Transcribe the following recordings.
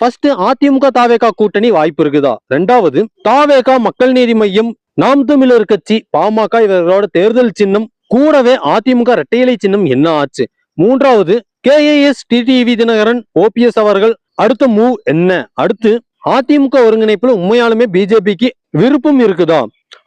First AIADMK தாவேகா கூட்டணி வாய்ப்பு இருக்குதா? ரெண்டாவது தாவேகா மக்கள் நீதி மையம் நாம் தமிழர் கட்சி பாமக இவர்களோட தேர்தல் சின்னம் கூடவே அதிமுக இரட்டையிலை சின்னம் என்ன ஆச்சு? மூன்றாவது கேஏஎஸ் டிடிவி தினகரன் ஓபிஎஸ் அவர்கள் அடுத்த மூவ் என்ன? அடுத்து அதிமுக ஒருங்கிணைப்புல உண்மையாலுமே பிஜேபிக்கு விருப்பம் இருக்குதா?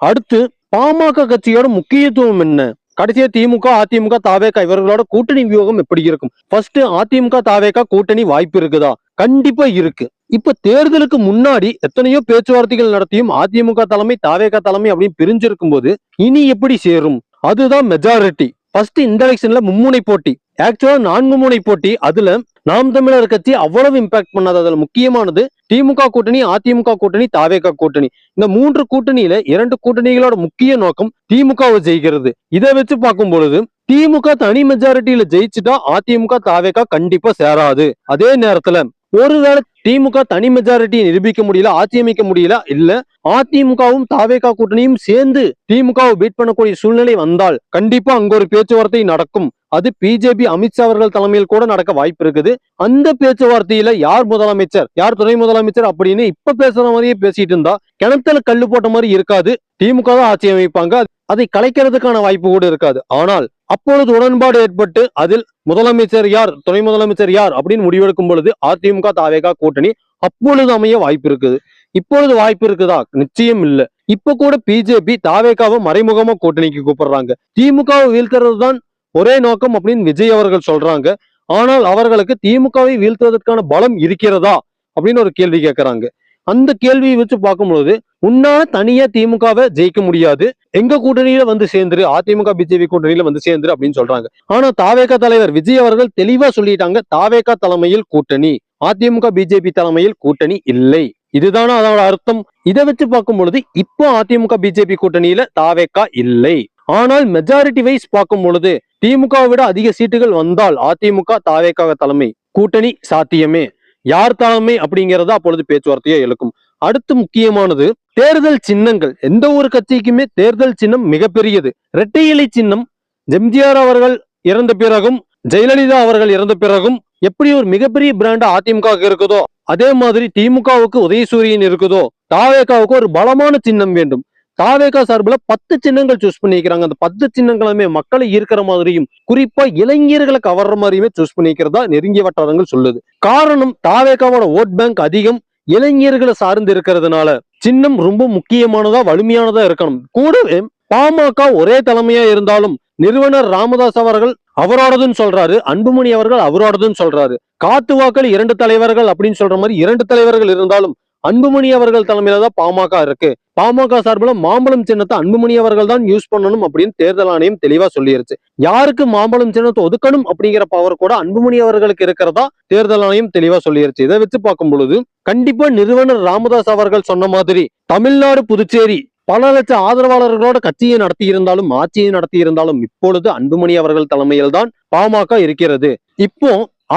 அடுத்து பாமக கட்சியோட முக்கியத்துவம் என்ன? கடைசியா திமுக அதிமுக தாவேகா இவர்களோட கூட்டணி வியூகம் எப்படி இருக்கும்? ஃபர்ஸ்ட் அதிமுக தாவேகா கூட்டணி வாய்ப்பு இருக்குதா? கண்டிப்பா இருக்கு. இப்ப தேர்தலுக்கு முன்னாடி எத்தனையோ பேச்சுவார்த்தைகள் நடத்தியும் அதிமுக தலைமை தாவேகா தலைமை அப்படின்னு பிரிஞ்சிருக்கும் போது இனி எப்படி சேரும்? அதுதான் மெஜாரிட்டி ஃபர்ஸ்ட் இந்த எலெக்ஷன்ல மும்முனை போட்டி. ஆக்சுவலா நான்கு முனை போட்டி. அதுல நாம் தமிழர் கட்சி அவ்வளவு இம்பாக்ட் பண்ணாது. அதுல முக்கியமானது திமுக கூட்டணி அதிமுக கூட்டணி தாவேக கூட்டணி. இந்த மூன்று கூட்டணியில இரண்டு கூட்டணிகளோட முக்கிய நோக்கம் திமுகவை ஜெயிக்கிறது. இதை வச்சு பார்க்கும் பொழுது திமுக தனி மெஜாரிட்டியில ஜெயிச்சுட்டா அதிமுக தாவேகா கண்டிப்பா சேராது. அதே நேரத்துல ஒருவேளை திமுக தனி மெஜாரிட்டியை நிரூபிக்க முடியல அதிமுக முடியல இல்ல அதிமுகவும் தாவேகா கூட்டணியும் சேர்ந்து திமுகவை பீட் பண்ணக்கூடிய சூழ்நிலை வந்தால் கண்டிப்பா அங்க ஒரு பேச்சுவார்த்தை நடக்கும். அது பிஜேபி அமித்ஷா அவர்கள் தலைமையில் கூட நடக்க வாய்ப்பு இருக்குது. அந்த பேச்சுவார்த்தையில யார் முதலமைச்சர் யார் துணை முதலமைச்சர் அப்படின்னு இப்ப பேசுற மாதிரியே பேசிட்டு இருந்தா கிணத்துல கல்லு போட்ட மாதிரி இருக்காது. திமுக தான் ஆட்சி அமைப்பாங்க அதை கலைக்கிறதுக்கான வாய்ப்பு கூட இருக்காது. ஆனால் அப்பொழுது உடன்பாடு ஏற்பட்டு அதில் முதலமைச்சர் யார் துணை முதலமைச்சர் யார் அப்படின்னு முடிவெடுக்கும் பொழுது அதிமுக தாவேகா கூட்டணி அப்பொழுது அமைய வாய்ப்பு இருக்குது. இப்பொழுது வாய்ப்பு இருக்குதா? நிச்சயம் இல்ல. இப்ப கூட பிஜேபி தாவேகாவை மறைமுகமா கூட்டணிக்கு கூப்பிடுறாங்க. திமுகவை வீழ்த்துறது தான் ஒரே நோக்கம் அப்படின்னு விஜய் அவர்கள் சொல்றாங்க. ஆனால் அவர்களுக்கு திமுகவை வீழ்த்துவதற்கான பலம் இருக்கிறதா? அப்படின்னு ஒரு கேள்வி கேட்கிறாங்க அந்த கேள்வியை வச்சு பார்க்கும்பொழுது உன்னால தனியா திமுகவை ஜெயிக்க முடியாது. எங்க கூட்டணியில வந்து சேர்ந்துரு அதிமுக பிஜேபி கூட்டணியில வந்து சேர்ந்துரு அப்படின்னு சொல்றாங்க. ஆனா தாவேகா தலைவர் விஜய் அவர்கள் தெளிவா சொல்லிட்டாங்க தாவேகா தலைமையில் கூட்டணி அதிமுக பிஜேபி தலைமையில் கூட்டணி இல்லை. இதுதானா அதோட அர்த்தம்? இதை வச்சு பார்க்கும் பொழுது இப்போ அதிமுக பிஜேபி கூட்டணியில தாவேக்கா இல்லை. ஆனால் மெஜாரிட்டி வைஸ் பார்க்கும் பொழுது திமுக விட அதிக சீட்டுகள் வந்தால் அதிமுக தாவேக்காக தலைமை கூட்டணி சாத்தியமே. யார் தலைமை அப்படிங்கிறதா அப்பொழுது பேச்சுவார்த்தையை எழுக்கும். அடுத்து முக்கியமானது தேர்தல் சின்னங்கள். எந்த ஒரு கட்சிக்குமே தேர்தல் சின்னம் மிகப்பெரியது. இரட்டை இலை சின்னம் எம்ஜிஆர் அவர்கள் இறந்த பிறகும் ஜெயலலிதா அவர்கள் இறந்த பிறகும் எப்படி ஒரு மிகப்பெரிய பிராண்ட் அதிமுக இருக்குதோ அதே மாதிரி திமுகவுக்கு உதயசூரியன் இருக்குதோ தாவேகாவுக்கு ஒரு பலமான சின்னம் வேண்டும். தாவேகா சார்பில் பத்து சின்னங்கள் சூஸ் பண்ணிக்கிறாங்க. அந்த பத்து சின்னங்களுமே மக்களை ஈர்க்கிற மாதிரியும் குறிப்பா இளைஞர்களை கவர்ற மாதிரியுமே சூஸ் பண்ணிக்கிறதா நெருங்கிய வட்டாரங்கள் சொல்லுது. காரணம் தாவேகாவோட ஓட் பேங்க் அதிகம் இளைஞர்களை சார்ந்து இருக்கிறதுனால சின்னம் ரொம்ப முக்கியமானதா வலிமையானதா இருக்கணும். கூடவே பாமக ஒரே தலைமையா இருந்தாலும் நிறுவனர் ராமதாஸ் அவர்கள் அவரோடதுன்னு சொல்றாரு அன்புமணி அவர்கள் அவரோடதுன்னு சொல்றாரு. காத்து வாக்கள் இரண்டு தலைவர்கள் அப்படின்னு சொல்ற மாதிரி இரண்டு தலைவர்கள் இருந்தாலும் அன்புமணி அவர்கள் தலைமையில தான் பாமக இருக்கு. பாமக சார்பில் மாம்பழம் சின்னத்தை அன்புமணி அவர்கள் தான் யூஸ் பண்ணணும் அப்படின்னு தேர்தல் ஆணையம் தெளிவா சொல்லிருச்சு. யாருக்கு மாம்பழம் சின்னத்தை ஒதுக்கணும் அப்படிங்கிற பவர் கூட அன்புமணி அவர்களுக்கு இருக்கிறதா தேர்தல் ஆணையம் தெளிவா சொல்லிருச்சு. இதை வச்சு பார்க்கும் பொழுது கண்டிப்பா நிறுவனர் ராமதாஸ் அவர்கள் சொன்ன மாதிரி தமிழ்நாடு புதுச்சேரி பல லட்சம் ஆதரவாளர்களோட கட்சியை நடத்தி இருந்தாலும் ஆட்சியை நடத்தி இருந்தாலும் இப்பொழுது அன்புமணி அவர்கள் தலைமையில் தான் பாமக இருக்கிறது. இப்போ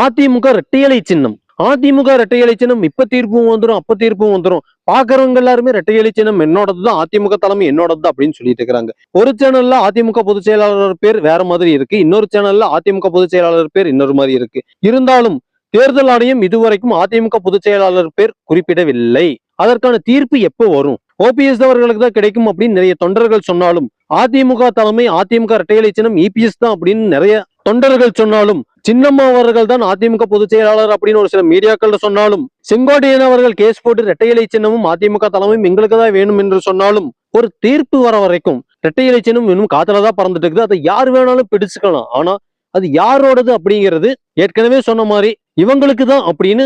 அதிமுக இரட்டையலை சின்னம். அதிமுக இரட்டை சின்னம் இப்ப தீர்ப்பும் வந்துடும் அப்ப தீர்ப்பும் வந்துடும் பாக்குறவங்க எல்லாருமே இரட்டை சின்னம் என்னோடது தான் அதிமுக தலைமை என்னோடது அப்படின்னு சொல்லிட்டு இருக்கிறாங்க. ஒரு சேனல்ல அதிமுக பொதுச் செயலாளர் பேர் வேற மாதிரி இருக்கு. இன்னொரு சேனல்ல அதிமுக பொதுச் செயலாளர் பேர் இன்னொரு மாதிரி இருக்கு. இருந்தாலும் தேர்தல் ஆணையம் இதுவரைக்கும் அதிமுக பொதுச் செயலாளர் பேர் குறிப்பிடவில்லை. அதற்கான தீர்ப்பு எப்போ வரும்? ஓபிஎஸ் அவர்களுக்கு தான் கிடைக்கும் அப்படின்னு நிறைய தொண்டர்கள் சொன்னாலும் அதிமுக தலைமை அதிமுக இரட்டையலை சின்னம் இபிஎஸ் தான் அப்படின்னு நிறைய தொண்டர்கள் சொன்னாலும் சின்னம்மா அவர்கள் தான் அதிமுக பொதுச் செயலாளர் அப்படின்னு ஒரு சில மீடியாக்கள் சொன்னாலும் செங்கோட்டையன் அவர்கள் கேஸ் போட்டு இரட்டையலை சின்னமும் அதிமுக தலைமையும் எங்களுக்கு தான் வேணும் என்று சொன்னாலும் ஒரு தீர்ப்பு வர வரைக்கும் இரட்டையலை சின்னம் இன்னும் காத்துல தான் பறந்துட்டு இருக்குது. அதை யார் வேணாலும் பிடிச்சுக்கலாம். ஆனா அது யாரோடது அப்படிங்கிறது ஏற்கனவே சொன்ன மாதிரி இவங்களுக்கு தான் அப்படின்னு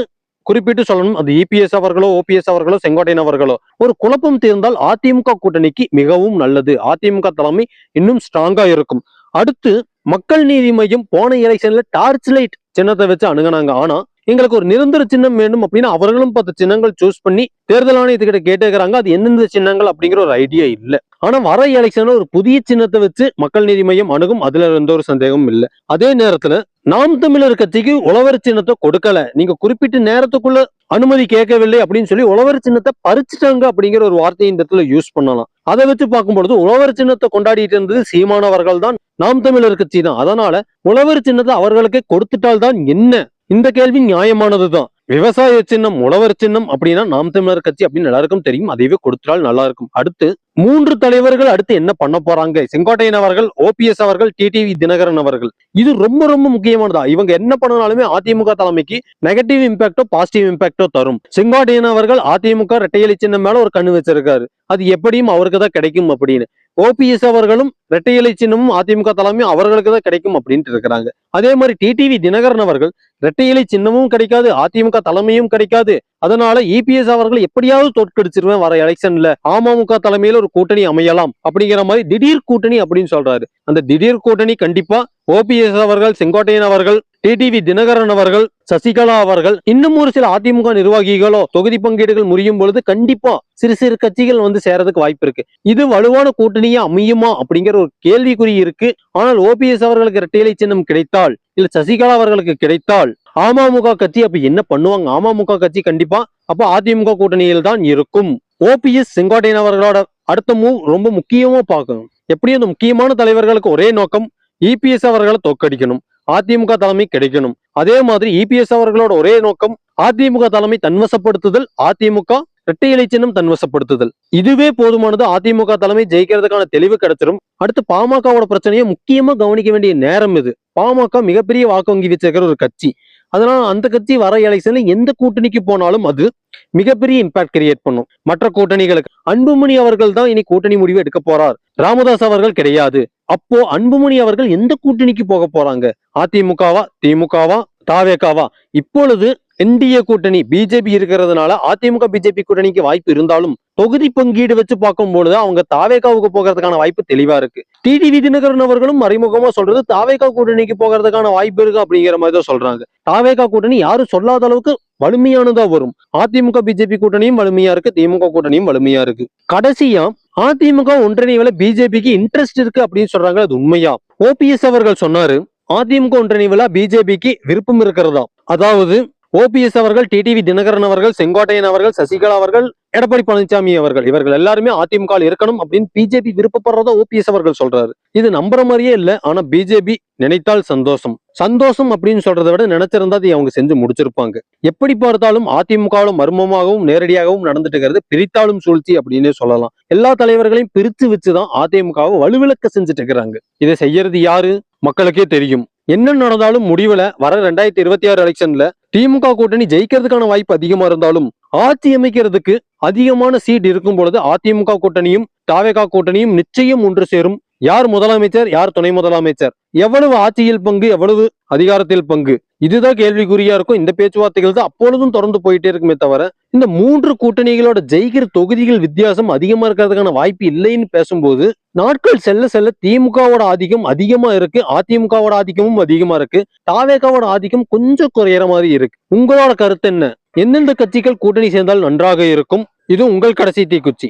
குறிப்பிட்டு சொல்லணும் அது இபிஎஸ் அவர்களோ ஓபிஎஸ் அவர்களோ செங்கோட்டையன் அவர்களோ. ஒரு குழப்பம் தீர்ந்தால் அதிமுக கூட்டணிக்கு மிகவும் நல்லது. அதிமுக தலைமை இன்னும் ஸ்ட்ராங்கா இருக்கும். அடுத்து மக்கள் நீதி மையம் போன எலெக்ஷன்ல டார்ச் லைட் சின்னத்தை வச்சு அணுகுனாங்க. ஆனா எங்களுக்கு ஒரு நிரந்தர சின்னம் வேண்டும் அப்படின்னு அவர்களும் பத்து சின்னங்கள் சூஸ் பண்ணி தேர்தல் ஆணையத்துக்கிட்ட கேட்டுக்கிறாங்க அது எந்தெந்த சின்னங்கள் அப்படிங்கிற ஒரு ஐடியா இல்ல. ஆனா வர எலெக்ஷன்ல ஒரு புதிய சின்னத்தை வச்சு மக்கள் நீதி மையம் அணுகும். அதுல எந்த ஒரு சந்தேகமும் இல்ல. அதே நேரத்துல நாம் தமிழர் கட்சிக்கு உழவர் சின்னத்தை கொடுக்கல. நீங்க குறிப்பிட்ட நேரத்துக்குள்ள அனுமதி கேட்கவில்லை அப்படின்னு சொல்லி உழவர் சின்னத்தை பறிச்சுட்டாங்க அப்படிங்கிற ஒரு வார்த்தையை இந்த இடத்துல யூஸ் பண்ணலாம். அதை வச்சு பார்க்கும்பொழுது உழவர் சின்னத்தை கொண்டாடிட்டு இருந்தது சீமானவர்கள் தான் நாம் தமிழர் கட்சி தான். அதனால உழவர் சின்னத்தை அவர்களுக்கு கொடுத்துட்டால் தான் என்ன? இந்த கேள்வி நியாயமானதுதான். விவசாய சின்னம் உழவர் சின்னம் அப்படின்னா நாம் தமிழர் கட்சி அப்படின்னு எல்லாருக்கும் தெரியும். அதைவே கொடுத்தால் நல்லா இருக்கும். அடுத்து மூன்று தலைவர்கள் அடுத்து என்ன பண்ண போறாங்க? செங்கோட்டையன் அவர்கள் ஓபிஎஸ் அவர்கள் டிடிவி தினகரன் அவர்கள். இது ரொம்ப ரொம்ப முக்கியமானதா? இவங்க என்ன பண்ணனாலுமே அதிமுக தலைமைக்கு நெகட்டிவ் இம்பாக்டோ பாசிட்டிவ் இம்பாக்டோ தரும். செங்கோட்டையன் அவர்கள் அதிமுக இரட்டையலி சின்னம் மேல ஒரு கண்ணு வச்சிருக்காரு. அது எப்படியும் அவருக்கு தான் கிடைக்கும் அப்படின்னு. ஓபிஎஸ் அவர்களும் இரட்டை இலை சின்னமும் அதிமுக தலைமையும் அவர்களுக்கு தான் கிடைக்கும் அப்படின்ட்டு இருக்கிறாங்க. அதே மாதிரி டிடிவி தினகரன் அவர்கள் இரட்டை இலை சின்னமும் கிடைக்காது அதிமுக தலைமையும் கிடைக்காது. அதனால இபிஎஸ் அவர்கள் எப்படியாவது தோற்கடிச்சிருவேன் வர எலெக்ஷன்ல அமமுக தலைமையில ஒரு கூட்டணி அமையலாம் அப்படிங்கிற மாதிரி திடீர் கூட்டணி அப்படின்னு சொல்றாரு. அந்த திடீர் கூட்டணி கண்டிப்பா ஓபிஎஸ் அவர்கள் செங்கோட்டையன் அவர்கள் டிடிவி தினகரன் அவர்கள் சசிகலா அவர்கள் இன்னும் ஒரு சில அதிமுக நிர்வாகிகளோ தொகுதி பங்கீடுகள் முறியும் பொழுது கண்டிப்பா சிறு சிறு கட்சிகள் வந்து சேரதுக்கு வாய்ப்பு இருக்கு. இது வலுவான கூட்டணியா அமையுமா அப்படிங்கிற ஒரு கேள்விக்குறி இருக்கு. ஆனால் ஓபிஎஸ் அவர்களுக்கு இரட்டையிலை சின்னம் கிடைத்தால் இல்ல சசிகலா அவர்களுக்கு கிடைத்தால் அமமுக கட்சி அப்ப என்ன பண்ணுவாங்க? அமமுக கட்சி கண்டிப்பா அப்ப அதிமுக கூட்டணியில் தான் இருக்கும். ஓபிஎஸ் செங்கோட்டையன் அவர்களோட அடுத்த மூவ் ரொம்ப முக்கியமா பார்க்கணும். எப்படியும் அந்த முக்கியமான தலைவர்களுக்கு ஒரே நோக்கம்? இபிஎஸ் அவர்களை தோற்கடிக்கணும். அதிமுக தலைமை கிடைக்கணும். அதே மாதிரி இபிஎஸ் அவர்களோட ஒரே நோக்கம் அதிமுக தலைமை தன்வசப்படுத்துதல் அதிமுக இரட்டை இலை சின்னம் தன்வசப்படுத்துதல் இதுவே போதுமானது அதிமுக தலைமை ஜெயிக்கிறதுக்கான தெளிவு கிடைச்சிடும் அடுத்து பாமகவோட பிரச்சனையை முக்கியமா கவனிக்க வேண்டிய நேரம் இது. பாமக மிகப்பெரிய வாக்கு வங்கி வச்சிருக்கிற ஒரு கட்சி. அதனால அந்த கட்சி வர எலெக்ஷன்ல எந்த கூட்டணிக்கு போனாலும் அது மிகப்பெரிய இம்பாக்ட் கிரியேட் பண்ணும். மற்ற கூட்டணிகளுக்கு அன்புமணி அவர்கள் தான் இனி கூட்டணி முடிவு எடுக்க போறார். ராமதாஸ் அவர்கள் கிடையாது. அப்போ அன்புமணி அவர்கள் எந்த கூட்டணிக்கு போக போறாங்க? அதிமுகவா திமுகவா தாவேக்காவா இப்பொழுது என்டிஏ கூட்டணி பிஜேபி இருக்கிறதுனால அதிமுக பிஜேபி கூட்டணிக்கு வாய்ப்பு இருந்தாலும் தொகுதி பங்கீடு வச்சு பார்க்கும் பொழுது அவங்க தாவேகாவுக்கு போகிறதுக்கான வாய்ப்பு தெளிவா இருக்கு. டிடிவி தினகரன் அவர்களும் மறைமுகமா சொல்றது தாவேகா கூட்டணிக்கு போகிறதுக்கான வாய்ப்பு இருக்கு அப்படிங்கிற மாதிரி தான் சொல்றாங்க. தாவேகா கூட்டணி யாரும் சொல்லாத அளவுக்கு வலிமையானதா வரும். அதிமுக பிஜேபி கூட்டணியும் வலிமையா இருக்கு திமுக கூட்டணியும் வலிமையா இருக்கு. கடைசியா அதிமுக ஒன்றிணைவுல பிஜேபிக்கு இன்ட்ரெஸ்ட் இருக்கு அப்படின்னு சொல்றாங்க அது உண்மையா? ஓபிஎஸ் அவர்கள் சொன்னாரு அதிமுக ஒன்றிணைவுல பிஜேபிக்கு விருப்பம் இருக்கிறதா? அதாவது ஓபிஎஸ் அவர்கள் டிடிவி தினகரன் அவர்கள் செங்கோட்டையன் அவர்கள் சசிகலா அவர்கள் எடப்பாடி பழனிசாமி அவர்கள் இவர்கள் எல்லாருமே அதிமுக இருக்கணும் அப்படின்னு பிஜேபி விருப்பப்படுறதா ஓபிஎஸ் அவர்கள் சொல்றாரு. இது நம்புற மாதிரியே இல்ல ஆனா பிஜேபி நினைத்தால் சந்தோஷம். சந்தோஷம் அப்படின்னு சொல்றதை விட நினைச்சிருந்தா அதை அவங்க செஞ்சு முடிச்சிருப்பாங்க. எப்படி பார்த்தாலும் அதிமுகவில் மர்மமாகவும் நேரடியாகவும் நடந்துட்டு இருக்கிறது பிரித்தாலும் சூழ்ச்சி அப்படின்னே சொல்லலாம். எல்லா தலைவர்களையும் பிரித்து வச்சுதான் அதிமுகவை வலுவிளக்க செஞ்சுட்டு இருக்கிறாங்க. இதை செய்யறது யாரு? மக்களுக்கே தெரியும். என்ன நடந்தாலும் முடிவுல வர ரெண்டாயிரத்தி இருபத்தி ஆறு எலெக்ஷன்ல திமுக கூட்டணி ஜெயிக்கிறதுக்கான வாய்ப்பு அதிகமா இருந்தாலும் ஆட்சி அமைக்கிறதுக்கு அதிகமான சீட் இருக்கும் பொழுது அதிமுக கூட்டணியும் தாவேகா கூட்டணியும் நிச்சயம் ஒன்று சேரும். யார் முதலமைச்சர் யார் துணை முதலமைச்சர்? எவ்வளவு ஆட்சியில் பங்கு எவ்வளவு அதிகாரத்தில் பங்கு? இதுதான் கேள்விக்குறியா இருக்கும். இந்த பேச்சுவார்த்தைகள் தான் அப்பொழுதும் தொடர்ந்து போயிட்டே இருக்குமே தவிர இந்த மூன்று கூட்டணிகளோட ஜெயிக்கிற தொகுதிகள் வித்தியாசம் அதிகமா இருக்கிறதுக்கான வாய்ப்பு இல்லைன்னு பேசும்போது நாட்கள் செல்ல செல்ல திமுகவோட ஆதிக்கம் அதிகமா இருக்கு அதிமுகவோட ஆதிக்கமும் அதிகமா இருக்கு தாவேகாவோட ஆதிக்கம் கொஞ்சம் குறையிற மாதிரி இருக்கு. உங்களோட கருத்து என்ன? எந்தெந்த கட்சிகள் கூட்டணி சேர்ந்தால் நன்றாக இருக்கும்? இது உங்கள் கடைசி தீக்குச்சி.